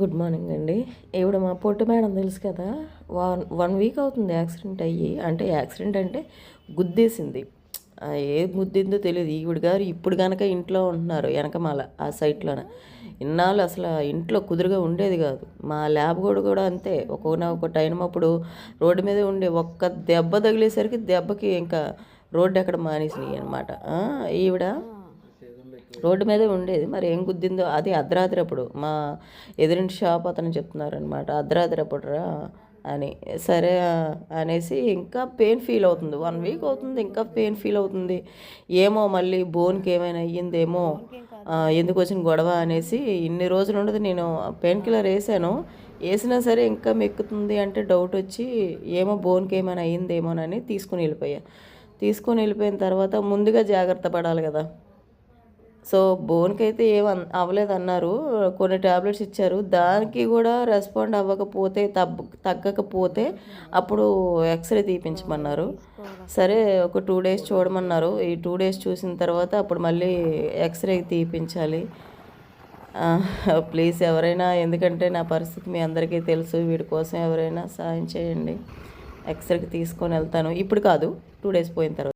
Good morning అండి. ఈవిడ మా పొట్టు మేడం తెలుసు కదా? వన్ వన్ వీక్ అవుతుంది యాక్సిడెంట్ అయ్యి. అంటే యాక్సిడెంట్ అంటే గుద్దేసింది. ఏ గుద్దిందో తెలియదు. ఈవిడ గారు ఇప్పుడు కనుక ఇంట్లో ఉంటున్నారు వెనకమాల ఆ సైట్లోన ఇన్నాళ్ళు అసలు ఇంట్లో కుదురుగా ఉండేది కాదు. మా ల్యాబ్ కూడా కూడా అంతే. ఒక్కొక్క ఒక టైం అప్పుడు రోడ్డు మీద ఉండే ఒక్క దెబ్బ తగిలేసరికి దెబ్బకి ఇంకా రోడ్డు ఎక్కడ మానేసినాయి అనమాట ఈవిడ? రోడ్డు మీదే ఉండేది. మరి ఏం గుద్దిందో అది అర్ధరాత్రి అప్పుడు మా ఎదురింటి షాప్ అతను చెప్తున్నారనమాట అర్ధరాత్రి అప్పుడు రా అని. సరే అనేసి ఇంకా పెయిన్ ఫీల్ అవుతుంది. వన్ వీక్ అవుతుంది ఇంకా పెయిన్ ఫీల్ అవుతుంది. ఏమో మళ్ళీ బోన్కి ఏమైనా అయ్యిందేమో ఎందుకు వచ్చిన గొడవ అనేసి ఇన్ని రోజులు ఉండదు. నేను పెయిన్ కిల్లర్ వేసాను. వేసినా సరే ఇంకా మెక్కుతుంది అంటే డౌట్ వచ్చి ఏమో బోన్కి ఏమైనా అయ్యిందేమోనని తీసుకుని వెళ్ళిపోయా. తీసుకొని వెళ్ళిపోయిన తర్వాత ముందుగా జాగ్రత్త పడాలి కదా. సో బోన్కి అయితే ఏం అవ్వలేదు అన్నారు కొన్ని టాబ్లెట్స్ ఇచ్చారు. దానికి కూడా రెస్పాండ్ అవ్వకపోతే తగ్గ తగ్గకపోతే అప్పుడు ఎక్స్రే తీపించమన్నారు సరే ఒక టూ డేస్ చూడమన్నారు. ఈ టూ డేస్ చూసిన తర్వాత అప్పుడు మళ్ళీ ఎక్స్రే తీపించాలి ప్లీజ్ ఎవరైనా ఎందుకంటే నా పరిస్థితి మీ అందరికీ తెలుసు. వీడి కోసం ఎవరైనా సాయం చేయండి. ఎక్స్రేకి తీసుకొని వెళ్తాను. ఇప్పుడు కాదు టూ డేస్ పోయిన తర్వాత.